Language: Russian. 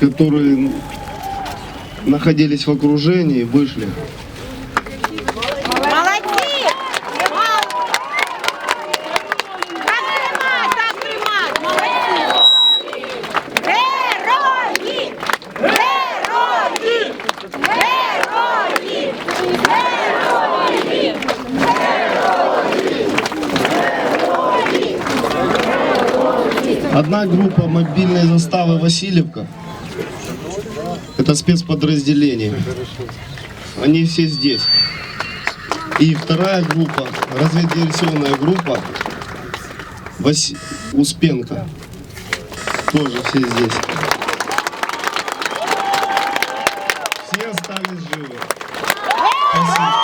которые находились в окружении, вышли. Молодці! Так тримать, так тримать! Молодці! Герої! Герої! Герої! Герої! Одна группа мобильной заставы Васильевка. это спецподразделение. Они все здесь. И вторая группа, разведдиверсионная группа Васи Успенко. Тоже все здесь. Все остались живы. Спасибо.